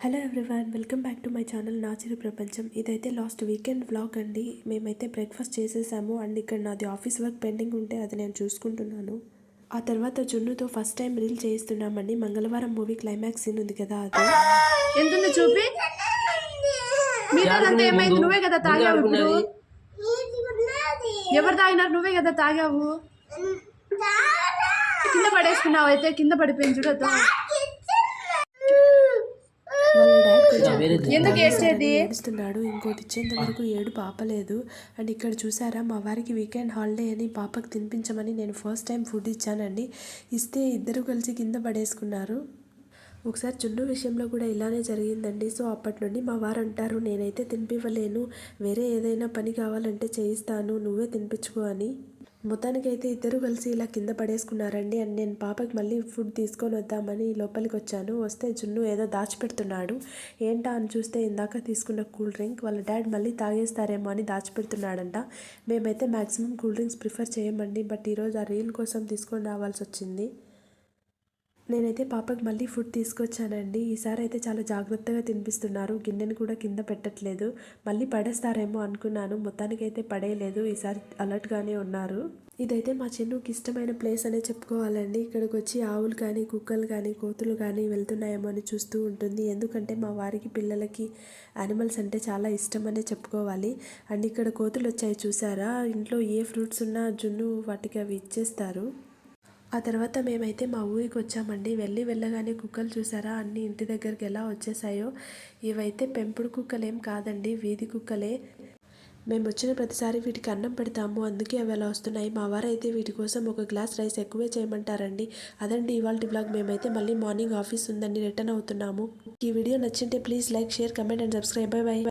Hello everyone welcome back to my channel నా చిరు ప్రపంచం ఇదైతే లాస్ట్ వీకెండ్ వ్లాగ్ అండి. మేమైతే బ్రేక్ఫాస్ట్ చేసేసాము అండ్ ఇక్కడ నాది ఆఫీస్ వర్క్ పెండింగ్ ఉంటే అది నేను చూసుకుంటున్నాను. ఆ తర్వాత జున్నుతో ఫస్ట్ టైం రీల్ చేయిస్తున్నామండి. మంగళవారం మూవీ క్లైమాక్స్ సీన్ ఉంది కదా అది. ఎంతుంది చూపి? ఏమైంది? నువ్వే కదా తాగావు ఇప్పుడు. ఎవరు తాగినారు? నువ్వే కదా తాగావు. కింద పడేసుకున్నావు అయితే కింద పడిపోయింది చూడద్దు వాళ్ళ డాడ్ కొంచెం ఎందుకు ఏడ్చేది? ఏడుస్తున్నాడు. ఇంకోటి ఇచ్చేంత వరకు ఏడు పాపలేదు. అండ్ ఇక్కడ చూసారా మా వారికి వీకెండ్ హాలిడే అని పాపకు తినిపించమని నేను ఫస్ట్ టైం ఫుడ్ ఇచ్చానండి. ఇస్తే ఇద్దరు కలిసి కింద పడేసుకున్నారు. ఒకసారి జున్ను విషయంలో కూడా ఇలానే జరిగిందండి. సో అప్పటి నుండి మా వారు అంటారు నేనైతే తినిపివ్వలేను. వేరే ఏదైనా పని కావాలంటే చేయిస్తాను. నువ్వే తినిపించుకో అని. మొత్తానికైతే ఇద్దరు కలిసి ఇలా కింద పడేసుకున్నారండి. అండ్ నేను పాపకి మళ్ళీ ఫుడ్ తీసుకొని వద్దామని లోపలికి వచ్చాను. వస్తే జున్ను ఏదో దాచిపెడుతున్నాడు. ఏంటా అని చూస్తే ఇందాక తీసుకున్న కూల్ డ్రింక్ వాళ్ళ డాడ్ మళ్ళీ తాగేస్తారేమో అని దాచిపెడుతున్నాడంట. మేమైతే మ్యాక్సిమం కూల్ డ్రింక్స్ ప్రిఫర్ చేయమండి. బట్ ఈరోజు ఆ రీల్ కోసం తీసుకొని రావాల్సి వచ్చింది. నేనైతే పాపకి మళ్ళీ ఫుడ్ తీసుకొచ్చానండి. ఈసారి అయితే చాలా జాగ్రత్తగా తినిపిస్తున్నారు. గిన్నెని కూడా కింద పెట్టట్లేదు. మళ్ళీ పడేస్తారేమో అనుకున్నాను. మొత్తానికైతే పడేయలేదు. ఈసారి అలర్ట్గానే ఉన్నారు. ఇదైతే మా చిన్నుకి ఇష్టమైన ప్లేస్ అనే చెప్పుకోవాలండి. ఇక్కడికి వచ్చి ఆవులు కానీ కుక్కలు కానీ కోతులు కానీ వెళ్తున్నాయేమో అని చూస్తూ ఉంటుంది. ఎందుకంటే మా వారికి పిల్లలకి యానిమల్స్ అంటే చాలా ఇష్టం అనే చెప్పుకోవాలి. అండ్ ఇక్కడ కోతులు వచ్చాయి చూసారా? ఇంట్లో ఏ ఫ్రూట్స్ ఉన్నా జున్ను వాటికి అవి ఇచ్చేస్తారు. ఆ తర్వాత మేమైతే మా ఊరికి వచ్చామండి. వెళ్ళి వెళ్ళగానే కుక్కలు చూసారా? అన్ని ఇంటి దగ్గరికి ఎలా వచ్చేసాయో? ఇవైతే పెంపుడు కుక్కలేం కాదండి వీధి కుక్కలే. మేము వచ్చిన ప్రతిసారి వీటికి అన్నం పెడతాము. అందుకే అవి అలా వస్తున్నాయి. మా వారైతే వీటి కోసం ఒక గ్లాస్ రైస్ ఎక్కువే చేయమంటారండి. అదండి ఇవాళ బ్లాగ్. మేమైతే మళ్ళీ మార్నింగ్ ఆఫీస్ ఉందండి. రిటర్న్ అవుతున్నాము. ఈ video నచ్చింటే please like share comment and subscribe. Bye bye.